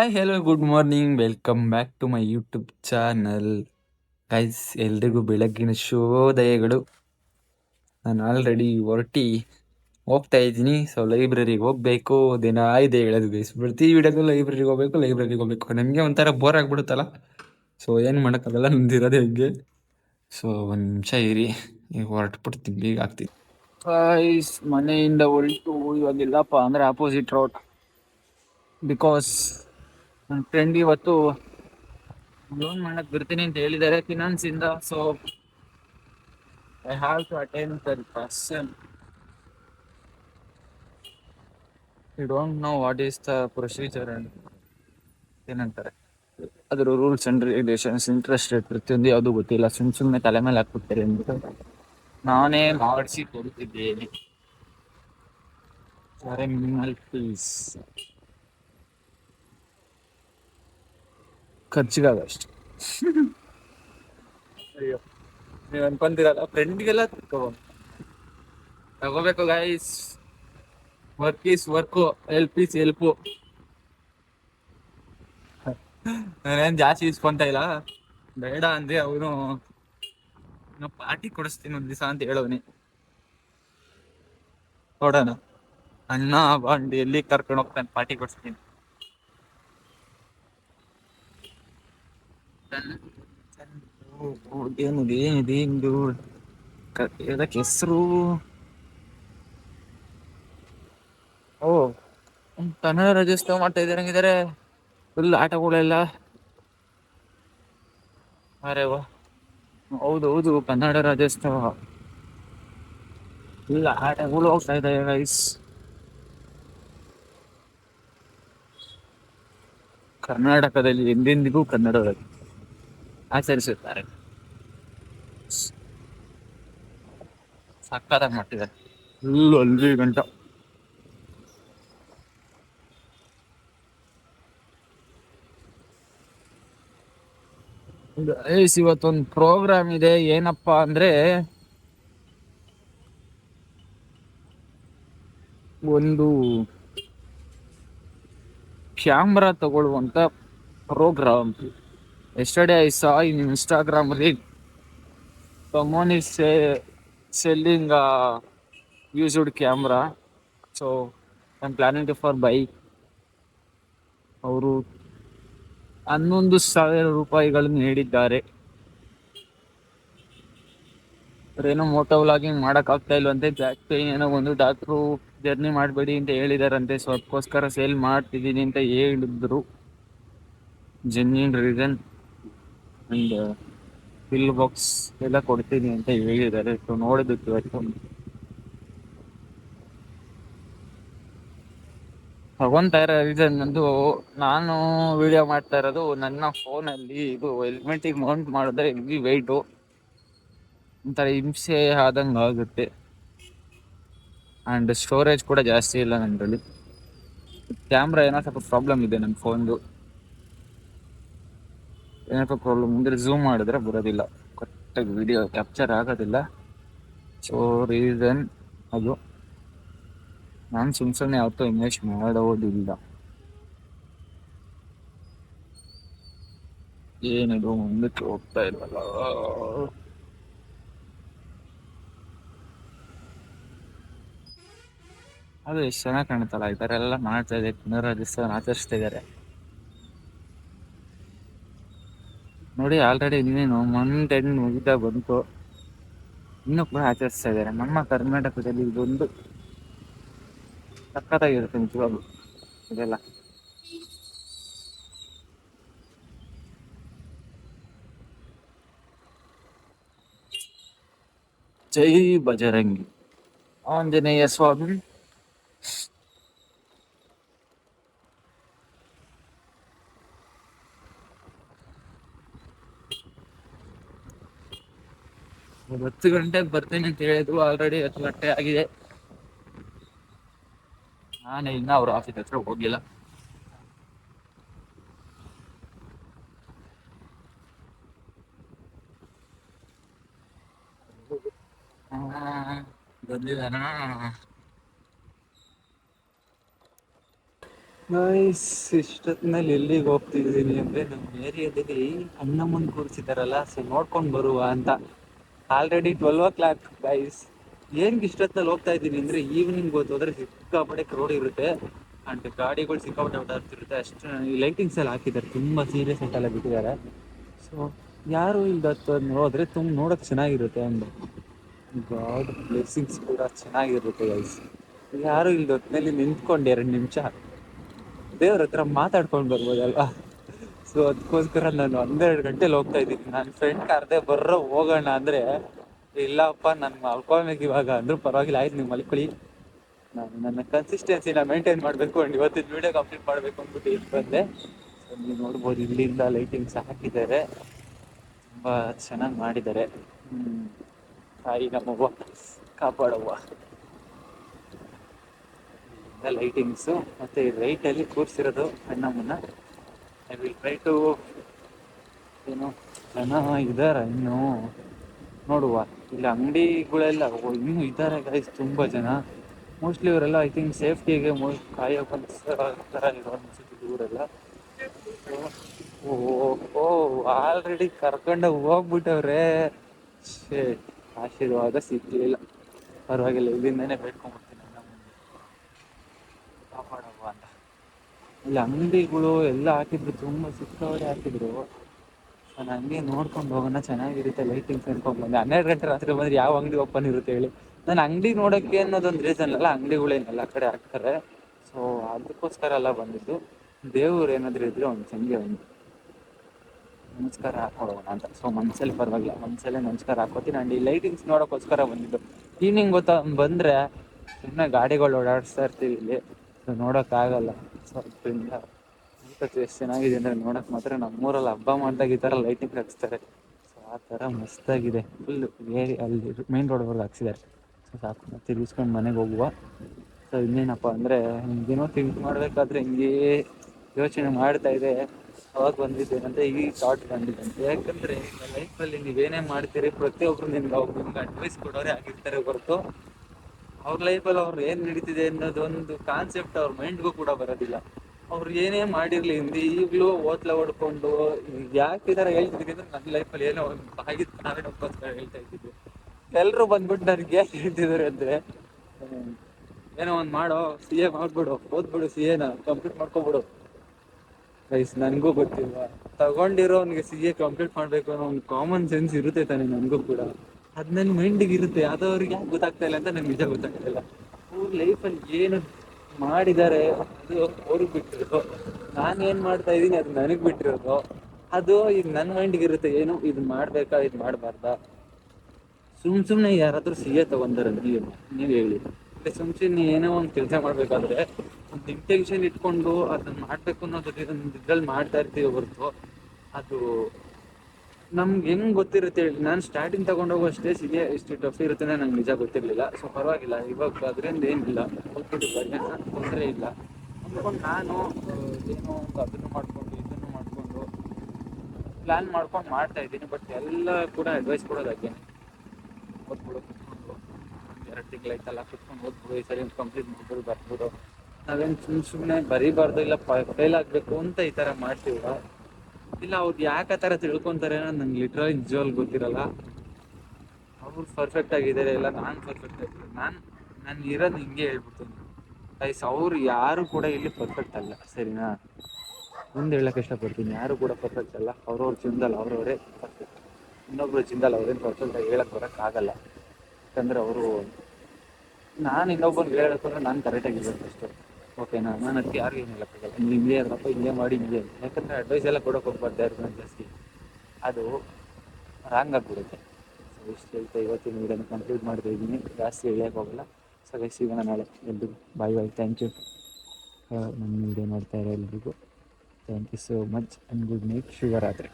Hi hello good morning welcome back to my YouTube channel guys ಎಲ್ರಿಗೂ ಬೆಳಗ್ಗಿನ ಶುಭೋದಯಗಳು. ನಾನು already ಹೊರಟಿ ಹೋಗ್ತಾ ಇದ್ದೀನಿ. ಸೊ ಲೈಬ್ರರಿಗೆ ಹೋಗ್ಬೇಕು. ದಿನ ಇದೆ ಹೇಳೋದು ಗೈಸ್ ಪ್ರತಿ ವಿಡಿಯೋದು ಲೈಬ್ರರಿಗೆ ಹೋಗ್ಬೇಕು ಲೈಬ್ರರಿಗೆ ಹೋಗ್ಬೇಕು. ನಮಗೆ ಒಂಥರ ಬೋರ್ ಆಗಿಬಿಡುತ್ತಲ್ಲ? ಸೊ ಏನು ಮಾಡೋಕ್ಕಾಗಲ್ಲ ನಂದಿರೋದೇ ಹಂಗೆ. ಸೊ ಒಂದು ನಿಮಿಷ ಇರಿ. ಈಗ ಹೊರಟ್ಬಿಡ್ತೀನಿ, ಈಗ ಆಗ್ತೀನಿ ಗೈಸ್ ಮನೆಯಿಂದ ಹೊರಟು. ಇವಾಗಿಲ್ಲಪ್ಪ ಅಂದರೆ ಆಪೋಸಿಟ್ ರೋಡ್ ಬಿಕಾಸ್ ನನ್ನ ಫ್ರೆಂಡ್ ಇವತ್ತು ಲೋನ್ ಮಾಡಕ್ ಬರ್ತೀನಿ ಅಂತ ಹೇಳಿದ್ದಾರೆ ಫಿನಾನ್ಸ್ ಇಂದ. So I have to attend that person you don't know what is the procedure and ಏನಂತಾರೆ. ಅದ್ರ rules and regulations interest rate ಪ್ರತಿಯೊಂದು ಯಾವುದು ಗೊತ್ತಿಲ್ಲ. ಸುಮ್ ಸುಮ್ಮನೆ ತಲೆ ಮೇಲೆ ಹಾಕ್ಬಿಡ್ತಾರೆ ಅಂತ ನಾನೇ ಮಾಡಿಸಿ ಕೊಡುತ್ತಿದ್ದೇನೆ ಸರಿ ಮಿನಿಮಲ್ ಫೀಸ್ ಖರ್ಚಿಗಾಗ ಅಷ್ಟು ಅಯ್ಯೋ ನೀವು ಅನ್ಕೊಂತೀರಲ್ಲ ಫ್ರೆಂಡ್ಗೆಲ್ಲ ತಗೋ. ತಗೋಬೇಕು guys work is work help is help ನಾನೇನು ಜಾಸ್ತಿ ಇಸ್ಕೊಂತ ಇಲ್ಲ. ಬೇಡ ಅಂದ್ರೆ ಅವನು ನಾ ಪಾರ್ಟಿ ಕೊಡಿಸ್ತೀನಿ ಒಂದ್ ದಿವಸ ಅಂತ ಹೇಳೋನಿ ನೋಡೋಣ. ಅಣ್ಣ, ಬಾಂಡಿ ಎಲ್ಲಿ ಕರ್ಕೊಂಡು ಹೋಗ್ತಾನೆ ಪಾರ್ಟಿ ಕೊಡಿಸ್ತೀನಿ. ಏನಿದೆ ಏನಿದೆ ಇಂದು ಅದಕ್ಕೆ ಹೆಸರು ಓ ಕನ್ನಡ ರಾಜ್ಯೋತ್ಸವ ಮಾಡ್ತಾ ಇದ್ದಾರೆ ಹಂಗಿದ್ದಾರೆ ಫುಲ್ ಆಟಗಳೆಲ್ಲ? ಅರೆ ವಾ. ಹೌದು ಹೌದು, ಕನ್ನಡ ರಾಜ್ಯೋತ್ಸವ ಫುಲ್ ಆಟಗಳು ಹೋಗ್ತಾ ಇದ್ದಾವೆ ಗೈಸ್ ಕರ್ನಾಟಕದಲ್ಲಿ ಎಂದೆಂದಿಗೂ ಕನ್ನಡದಲ್ಲಿ. ಆಚರಿಸುತ್ತಾರೆ. ಸಕ್ಕತ್ತಾಗಿ ಮಟ್ಟಿದೆ ಫುಲ್ ಅಲ್ಲಿ ಗಂಟ. ಇವತ್ತೊಂದು ಪ್ರೋಗ್ರಾಮ್ ಇದೆ ಏನಪ್ಪಾ ಅಂದ್ರೆ ಒಂದು camera ತಗೊಳ್ಳುವಂತ programme. Yesterday I saw in Instagram reel someone is say, selling a used camera. So i'm planning to for buy. ಅವರು ಹನ್ನೊಂದು ಸಾವಿರ ರೂಪಾಯಿಗಳನ್ನು ನೀಡಿದ್ದಾರೆ. ಏನೋ ಮೋಟೋ ವ್ಲಾಗಿಂಗ್ ಮಾಡೋಕ್ಕಾಗ್ತಾ ಇಲ್ವಂತೆ ಬ್ಯಾಕ್ ಪೇನ್ ಏನೋ ಒಂದು ಡಾಕ್ಟ್ರು ಜರ್ನಿ ಮಾಡಬೇಡಿ ಅಂತ ಹೇಳಿದಾರಂತೆ ಸೊ ಅದಕ್ಕೋಸ್ಕರ ಸೇಲ್ ಮಾಡ್ತಿದ್ದೀನಿ ಅಂತ ಹೇಳಿದ್ರು. Genuine reason and bill box ಎಲ್ಲ ಕೊಡ್ತೀನಿ ಅಂತ ಹೇಳಿದ್ದಾರೆ. ಸೊ ನೋಡೋದಕ್ಕೆ ಇವತ್ತು ತಗೊಂತಾ ಇರೋ ರೀಸನ್ ಒಂದು ನಾನು ವಿಡಿಯೋ ಮಾಡ್ತಾ ಇರೋದು ನನ್ನ ಫೋನಲ್ಲಿ ಇದು ಹೆಲ್ಮೆಟಿಗೆ ಮೌಂಟ್ ಮಾಡಿದ್ರೆ ಹೆವಿ ವೆಯ್ಟು ಒಂಥರ ಹಿಂಸೆ ಆದಂಗೆ ಆಗುತ್ತೆ. ಆ್ಯಂಡ್ ಸ್ಟೋರೇಜ್ ಕೂಡ ಜಾಸ್ತಿ ಇಲ್ಲ ನನ್ನಲ್ಲಿ. ಕ್ಯಾಮ್ರಾ ಏನೋ ಸ್ವಲ್ಪ ಪ್ರಾಬ್ಲಮ್ ಇದೆ ನನ್ನ ಫೋನ್ದು ಏನಪ್ಪ ಪ್ರಾಬ್ಲಮ್ ಅಂದರೆ ಝೂಮ್ ಮಾಡಿದ್ರೆ ಬರೋದಿಲ್ಲ. ಕರೆಕ್ಟಾಗಿ ವಿಡಿಯೋ ಕ್ಯಾಪ್ಚರ್ ಆಗೋದಿಲ್ಲ. ಸೊ ರೀಸನ್ ಅದು. ನಾನು ಸುಮ್ ಸುಮ್ಮನೆ ಯಾವತ್ತೂ ಇನ್ವೆಸ್ಟ್ ಮಾಡೋದಿಲ್ಲ. ಏನಿದು? ಮುಂದಕ್ಕೆ ಹೋಗ್ತಾ ಇಲ್ವಲ್ಲ? ಅದು ಎಷ್ಟು ಚೆನ್ನಾಗಿ ಕಾಣುತ್ತಲ್ಲ ಈ ಥರ ಎಲ್ಲ ಮಾಡ್ತಾ ಇದೆ ಪುನರಾಜಿಸ್ತಾನ ಆಚರಿಸ್ತಾ ಇದ್ದಾರೆ. ನೋಡಿ ಆಲ್ರೆಡಿ ಇನ್ನೇನು ಮಂತ್ ಎಂಡ್ ಮುಗಿದ ಬಂತು. ಇನ್ನೂ ಕೂಡ ಆಚರಿಸ್ತಾ ಇದ್ದಾರೆ. ನಮ್ಮ ಕರ್ನಾಟಕದಲ್ಲಿ ಇದೊಂದು ಸಖತ್ತಾಗಿರುತ್ತೆ ನಿಜವಾಗ್ಲು ಇದೆಲ್ಲ. ಜೈ ಬಜರಂಗಿ. ಆಂಜನೇಯ ಸ್ವಾಮಿ. ಹತ್ತು ಗಂಟೆಗೆ ಬರ್ತೀನಿ ಅಂತ ಹೇಳಿದ್ರು. ಆಲ್ರೆಡಿ ಹತ್ತು ಗಂಟೆ ಆಗಿದೆ. ನಾನೇ ಇನ್ನ ಅವ್ರ ಆಫೀಸ್ ಹತ್ರ ಹೋಗಿಲ್ಲ. ಬಂದಿದ್ದಾನ ಗೈಸ್ ಇಷ್ಟೊತ್ನಲ್ಲಿ ಎಲ್ಲಿಗೆ ಹೋಗ್ತಿದ್ದೀನಿ ಅಂದ್ರೆ ನಮ್ಮ ಏರಿಯಾದಲ್ಲಿ ಅಣ್ಣಮ್ಮನ್ ಕೂರಿಸಿದಾರಲ್ಲ ಸೊ ನೋಡ್ಕೊಂಡ್ ಬರುವ ಅಂತ. Already twelve o'clock guys ಏನ್ಗೆ ಇಷ್ಟೊತ್ತಲ್ಲಿ ಹೋಗ್ತಾ ಇದ್ದೀನಿ ಅಂದ್ರೆ ಈವ್ನಿಂಗ್ ಹೋದ್ರೆ ಸಿಕ್ಕಾಪಟ್ಟೆ ಕ್ರೌಡ್ ಇರುತ್ತೆ ಅಂಡ್ ಗಾಡಿಗಳು ಸಿಕ್ಕಾಪಟ್ಟೆ ಓಡಾಡ್ತಿರುತ್ತೆ ಅಷ್ಟು ಲೈಟಿಂಗ್ಸ್ ಎಲ್ಲ ಹಾಕಿದ್ದಾರೆ. ತುಂಬಾ ಸೀರಿಯಸ್ ಅಂತೆಲ್ಲ ಬಿಟ್ಟಿದ್ದಾರೆ. ಸೊ ಯಾರು ಇಲ್ದತ್ತು ನೋಡಿದ್ರೆ ತುಂಬ ನೋಡಕ್ ಚೆನ್ನಾಗಿರುತ್ತೆ ಅಂಡ್ ಗಾಡ್ ಬ್ಲೆಸ್ಸಿಂಗ್ಸ್ ಕೂಡ ಚೆನ್ನಾಗಿರುತ್ತೆ ಗೈಸ್ ಯಾರು ಇಲ್ದೊತ್ತಿನಲ್ಲಿ ನಿಂತ್ಕೊಂಡು ಎರಡು ನಿಮಿಷ ದೇವ್ರ ಹತ್ರ ಮಾತಾಡ್ಕೊಂಡು ಬರ್ಬೋದಲ್ವಾ? ಸೊ ಅದಕ್ಕೋಸ್ಕರ ನಾನು ಒಂದೆರಡು ಗಂಟೆಲಿ ಹೋಗ್ತಾ ಇದ್ದೀನಿ. ನನ್ನ ಫ್ರೆಂಡ್ ಕರ್ದೆ ಬರ್ರೋ ಹೋಗೋಣ ಅಂದರೆ, ಇಲ್ಲಪ್ಪ, ನಾನು ಮಲ್ಕೊಳ್ಬೇಕು ಇವಾಗ ಅಂದರೂ ಪರವಾಗಿಲ್ಲ, ಆಯ್ತು ನೀವು ಮಲ್ಕೊಳ್ಳಿ. ನಾನು ನನ್ನ ಕನ್ಸಿಸ್ಟೆನ್ಸಿನ ಮೇಂಟೈನ್ ಮಾಡಬೇಕು ಅಂಡ್ ಇವತ್ತಿನ ವಿಡಿಯೋ ಕಂಪ್ಲೀಟ್ ಮಾಡಬೇಕು ಅಂದ್ಬಿಟ್ಟು ಇಲ್ಲಿ ಬಂದೆ. ಸೊ ನೀವು ನೋಡ್ಬೋದು, ಇಲ್ಲಿಂದ ಲೈಟಿಂಗ್ಸ್ ಹಾಕಿದ್ದಾರೆ. ತುಂಬ ಚೆನ್ನಾಗಿ ಮಾಡಿದ್ದಾರೆ. ತಾಯಿ ನಮ್ಮವ್ವ, ಕಾಪಾಡವ್ವ. ಲೈಟಿಂಗ್ಸು ಮತ್ತು ರೈಟ್ ಕೂರಿಸಿರೋದು ಕೂರ್ಸಿರೋದು ಅಣ್ಣಮ್ಮನ. ಐ ವಿಲ್ ಏನು ಜನ ಇದಾರ ಇನ್ನು ನೋಡುವ. ಇಲ್ಲ, ಅಂಗಡಿಗಳೆಲ್ಲ ಇನ್ನೂ ಇದ್ದಾರೆ ಗೈಸ್ ತುಂಬಾ ಜನ. ಮೋಸ್ಟ್ಲಿ ಇವರೆಲ್ಲ ಐ ಥಿಂಕ್ ಸೇಫ್ಟಿಗೆ ಕಾಯೋ ಇವರೆಲ್ಲ. ಓ ಆಲ್ರೆಡಿ ಕರ್ಕೊಂಡು ಹೋಗ್ಬಿಟ್ಟವ್ರೆ. ಶೇ ಆಶೀರ್ವಾದ ಸಿಗ್ಲಿಲ್ಲ. ಪರವಾಗಿಲ್ಲ, ಇಲ್ಲಿಂದಾನೆ ಬೇಡ್ಕೊಂಡ್ಬಿಡ್ತೀನಿ ಅಣ್ಣಮ್ಮನಿಗೆ ಕಾಪಾಡವ್ವ ಅಂತ ಇಲ್ಲಿ ಅಂಗಡಿಗಳು ಎಲ್ಲ ಹಾಕಿದ್ರು, ತುಂಬಾ ಸಿಕ್ಕಾವಡೆ ಹಾಕಿದ್ರು. ನಾನು ಹಂಗೆ ನೋಡ್ಕೊಂಡು ಹೋಗೋಣ, ಚೆನ್ನಾಗಿರುತ್ತೆ ಲೈಟಿಂಗ್ಸ್ ಅನ್ಕೊಂಡು ಬಂದೆ ಹನ್ನೆರಡು ಗಂಟೆ ರಾತ್ರಿ ಬಂದ್ರೆ ಯಾವ ಅಂಗಡಿ ಓಪನ್ ಇರುತ್ತೆ ಹೇಳಿ. ನಾನು ಅಂಗಡಿ ನೋಡಕ್ಕೆ ಅನ್ನೋದೊಂದು ರೀಸನ್ ಅಲ್ಲ ಅಂಗಡಿಗಳೇನೆಲ್ಲ ಕಡೆ ಹಾಕ್ತಾರೆ. ಸೊ ಅದಕ್ಕೋಸ್ಕರ ಎಲ್ಲ ಬಂದಿದ್ದು. ದೇವ್ರು ಏನಾದ್ರು ಇದ್ರೆ ಒಂದು ಸಂಜೆ ಒಂದು. ನಮಸ್ಕಾರ ಹಾಕೊಳ್ಳೋಣ ಅಂತ. ಸೊ ಮನ್ಸಲ್ಲಿ ಪರವಾಗಿಲ್ಲ. ಮನ್ಸಲ್ಲೇ ನಮಸ್ಕಾರ ಹಾಕೋತೀನಿ ಅಂಡ್ ಈ ಲೈಟಿಂಗ್ಸ್ ನೋಡೋಕ್ಕೋಸ್ಕರ ಬಂದಿದ್ದು. ಈವ್ನಿಂಗ್ ಗೊತ್ತಾ ಬಂದ್ರೆ ಸುಮ್ಮನೆ ಗಾಡಿಗಳು ಓಡಾಡಿಸ್ತಾ ಇರ್ತೀವಿ ಇಲ್ಲಿ. ಸೊ ನೋಡೋಕ್ಕಾಗಲ್ಲ ಸೊ ಅದರಿಂದ ಎಷ್ಟು ಚೆನ್ನಾಗಿದೆ ಅಂದ್ರೆ ನೋಡಕ್ ಮಾತ್ರ ನಮ್ಮೂರಲ್ಲಿ ಹಬ್ಬ ಮಾಡಿದಾಗ ಈ ಥರ ಲೈಟಿಂಗ್ ಹಾಕ್ಸ್ತಾರೆ. ಸೊ ಆ ಥರ ಮಸ್ತಾಗಿದೆ. ಫುಲ್ ಏರಿ ಅಲ್ಲಿ ಮೇನ್ ರೋಡ್ವರೆಗೆ ಹಾಕ್ಸಿದ್ದಾರೆ. ಸೊ ಸಾಕು ತಿರುಗಿಸ್ಕೊಂಡು ಮನೆಗೆ ಹೋಗುವ. ಸೊ ಇನ್ನೇನಪ್ಪ ಅಂದರೆ ಹಿಂಗೇನೋ ಥಿಂಕ್ ಮಾಡಬೇಕಾದ್ರೆ ಹಿಂಗೇ ಯೋಚನೆ ಮಾಡ್ತಾ ಇದೆ. ಅವಾಗ ಬಂದಿದ್ದೇನಂತ ಈ ಥಾಟ್ ಬಂದಿದ್ದಂತೆ ಯಾಕಂದ್ರೆ ಲೈಫಲ್ಲಿ ನೀವೇನೇ ಮಾಡ್ತೀರಿ, ಪ್ರತಿಯೊಬ್ರು ನಿಮ್ಗೆ ಅವ್ರು ನಿಮ್ಗೆ ಅಡ್ವೈಸ್ ಕೊಡೋರೆ ಆಗಿರ್ತಾರೆ ಹೊರತು. ಅವ್ರ ಲೈಫಲ್ಲಿ ಅವ್ರು ಏನ್ ನಡೀತಿದೆ ಅನ್ನೋದೊಂದು ಕಾನ್ಸೆಪ್ಟ್ ಅವ್ರ ಮೈಂಡ್ಗೂ ಕೂಡ ಬರೋದಿಲ್ಲ. ಅವ್ರು ಏನೇ ಮಾಡಿರ್ಲಿ, ಹಿಂದೆ ಈಗಲೂ ಓದ್ಲ ಹೊಡ್ಕೊಂಡು ಯಾಕೆ ಈ ಥರ ಅಂದ್ರೆ ನನ್ನ ಲೈಫಲ್ಲಿ ಏನೋ ಒಂದು ನಾವೇ ನಮ್ಗೋಸ್ಕರ ಹೇಳ್ತಾ ಇದ್ದಿದ್ದು ಎಲ್ಲರೂ ಬಂದ್ಬಿಟ್ಟು ನನಗೆ ಯಾಕೆ ಹೇಳ್ತಿದ್ದಾರೆ ಅಂದ್ರೆ ಏನೋ ಒಂದು ಮಾಡೋ ಸಿ ಎ ಮಾಡ್ಬಿಡು, ಓದ್ಬಿಡು ಸಿ ಎನ ಕಂಪ್ಲೀಟ್ ಮಾಡ್ಕೊಬಿಡು. ಗೈಸ್ ನನಗೂ ತಗೊಂಡಿರೋ ಅವ್ನಿಗೆ ಸಿ ಎ ಕಂಪ್ಲೀಟ್ ಮಾಡ್ಬೇಕು ಅನ್ನೋ ಒಂದು ಕಾಮನ್ ಸೆನ್ಸ್ ಇರುತ್ತೆ ತಾನೆ ನನಗೂ ಕೂಡ. ಅದ್ ನನ್ನ ಮೈಂಡಿಗೆ ಇರುತ್ತೆ. ಅದು ಅವ್ರಿಗೆ ಯಾಕೆ ಗೊತ್ತಾಗ್ತಾ ಇಲ್ಲ ಅಂತ ನನ್ಗೆ ನಿಜ ಗೊತ್ತಾಗ್ತಾ ಇಲ್ಲ. ಅವ್ರ ಲೈಫಲ್ಲಿ ಏನು ಮಾಡಿದ್ದಾರೆ ಅದು ಅವ್ರಿಗೆ ಬಿಟ್ಟಿರೋದು. ನಾನು ಏನ್ ಮಾಡ್ತಾ ಇದ್ದೀನಿ ಅದು ನನಗೆ ಬಿಟ್ಟಿರೋದು. ಅದು ಈಗ ನನ್ನ ಮೈಂಡಿಗೆ ಇರುತ್ತೆ. ಏನು, ಇದು ಮಾಡ್ಬೇಕಾ, ಇದು ಮಾಡಬಾರ್ದ? ಸುಮ್ ಸುಮ್ನೆ ಯಾರಾದ್ರೂ ಸಿ ಎ ತಗೊಂಡಾರ ನೀವು ನೀವ್ ಹೇಳಿ. ಅಂದ್ರೆ ಸುಮ್ ಸುಮ್ನೆ ಏನೋ ಒಂದು ಕೆಲಸ ಮಾಡ್ಬೇಕಾದ್ರೆ ಒಂದು ಇಂಟೆನ್ಷನ್ ಇಟ್ಕೊಂಡು ಅದನ್ನ ಮಾಡ್ಬೇಕು ಅನ್ನೋದು ಇದ್ರಲ್ಲಿ ಮಾಡ್ತಾ ಇರ್ತೀವಿ ಹೊರತು. ಅದು ನಮ್ಗೆ ಹೆಂಗ್ ಗೊತ್ತಿರುತ್ತೆ ಹೇಳಿ, ನಾನು ಸ್ಟಾರ್ಟಿಂಗ್ ತಗೊಂಡೋಗೋ ಅಷ್ಟೇ ಸಿ ಎ ಇಷ್ಟು ಟಫ್ ಇರುತ್ತೆ ನಂಗೆ ನಿಜ ಗೊತ್ತಿರಲಿಲ್ಲ. ಸೊ ಪರವಾಗಿಲ್ಲ, ಇವಾಗ ಅದರಿಂದ ಏನಿಲ್ಲ. ಹೋಗ್ಬಿಟ್ಟಿದ್ದಾರೆ ತೊಂದರೆ ಇಲ್ಲ. ಅಂದ್ಕೊಂಡು ನಾನು ಏನು ಒಂದು ಅದನ್ನು ಮಾಡ್ಕೊಂಡು, ಇದನ್ನು ಮಾಡಿಕೊಂಡು ಪ್ಲಾನ್ ಮಾಡ್ಕೊಂಡು ಮಾಡ್ತಾ ಇದ್ದೀನಿ ಬಟ್ ಎಲ್ಲ ಕೂಡ ಅಡ್ವೈಸ್ ಕೊಡೋದಾಗೇನೆ ಓದ್ಬಿಡು ಎರಡು ತಿಂಗಳಾಯ್ತಲ್ಲ ಕುತ್ಕೊಂಡು ಓದ್ಬಿಡು ಈ ಸರಿ ಕಂಪ್ಲೀಟ್ ಮಾಡ್ಬಿಡು ಬರ್ಬಿಡು ನಾವೇನು ಸುಮ್ಮನೆ ಸುಮ್ಮನೆ ಬರೀಬಾರ್ದು, ಇಲ್ಲ ಫೇಲ್ ಆಗಬೇಕು ಅಂತ ಈ ಥರ ಮಾಡ್ತೀವ ಇಲ್ಲ, ಅವ್ರು ಯಾಕೆ ಆ ಥರ ತಿಳ್ಕೊತಾರೆ ಅನ್ನೋದು ನಂಗೆ ಲಿಟ್ರಲಿ ನಿಜವಾಗ್ಲೂ ಗೊತ್ತಿರಲ್ಲ. ಅವ್ರು ಪರ್ಫೆಕ್ಟ್ ಆಗಿದ್ದಾರೆ, ಇಲ್ಲ ನಾನು ಪರ್ಫೆಕ್ಟ್ ಆಗಿದ್ದೀನಿ. ನಾನು ನಾನು ಇರೋದು ಹಿಂಗೆ ಹೇಳ್ಬಿಡ್ತೀನಿ. ಐಸ್ ಅವ್ರು ಯಾರು ಕೂಡ ಇಲ್ಲಿ ಪರ್ಫೆಕ್ಟ್ ಅಲ್ಲ, ಸರಿನಾ? ಮುಂದೆ ಹೇಳಕ್ಕೆ ಇಷ್ಟಪಡ್ತೀನಿ. ಯಾರು ಕೂಡ ಪರ್ಫೆಕ್ಟ್ ಅಲ್ಲ. ಅವ್ರವ್ರ ಚಿಂದಲ್ಲ ಅವ್ರವರೇ ಪರ್ಫೆಕ್ಟ್ ಇನ್ನೊಬ್ರು ಚಿಂದಲ್ಲ ಅವ್ರೇನು ಪರ್ಫೆಕ್ಟ್ ಆಗಿ ಹೇಳಕ್ ಬರೋಕ್ಕಾಗಲ್ಲ ಯಾಕಂದ್ರೆ ಅವರು, ನಾನು ಇನ್ನೊಬ್ಬನಿಗೆ ಹೇಳಕ್ಕಂದ್ರೆ ನಾನು ಕರೆಕ್ಟಾಗಿ ಇರ್ಬೇಕು ಅಷ್ಟೇ. ಓಕೆನಾ ನಾನು ಅದಕ್ಕೆ ಯಾರಿಗೂ ಏನಿಲ್ಲ ಹೇಳಕ್ಕಾಗಲ್ಲ ನೀವು ಹಿಂಗೆ ಇರಪ್ಪ ಹಿಂಗೆ ಮಾಡಿ ಹಿಂಗೆ ಯಾಕಂದರೆ ಅಡ್ವೈಸ್ ಎಲ್ಲ ಕೊಡೋಕೆ ಹೋಗ್ಬಾರ್ದು ಯಾರಿಗೂ ಜಾಸ್ತಿ. ಅದು ರಾಂಗ್ ಆಗಿಬಿಡುತ್ತೆ. ಸೊ ಇಷ್ಟು ಹೇಳ್ತಾ ಇವತ್ತಿನ ವೀಡಿಯೋನ ಕಂಪ್ಲೀಟ್ ಮಾಡ್ತಾ ಇದ್ದೀನಿ. ಜಾಸ್ತಿ ಹೇಳಕ್ಕೆ ಹೋಗಲ್ಲ. ಸೊ ಸಿಗೋಣ ನಾಳೆ. ಎಲ್ರಿಗೂ ಬಾಯ್ ಬಾಯ್ ಥ್ಯಾಂಕ್ ಯು ನನ್ನ ವೀಡಿಯೋ ನೋಡ್ತಾ ಇರೋ ಎಲ್ರಿಗೂ. Thank you so much and good night Shivaratri.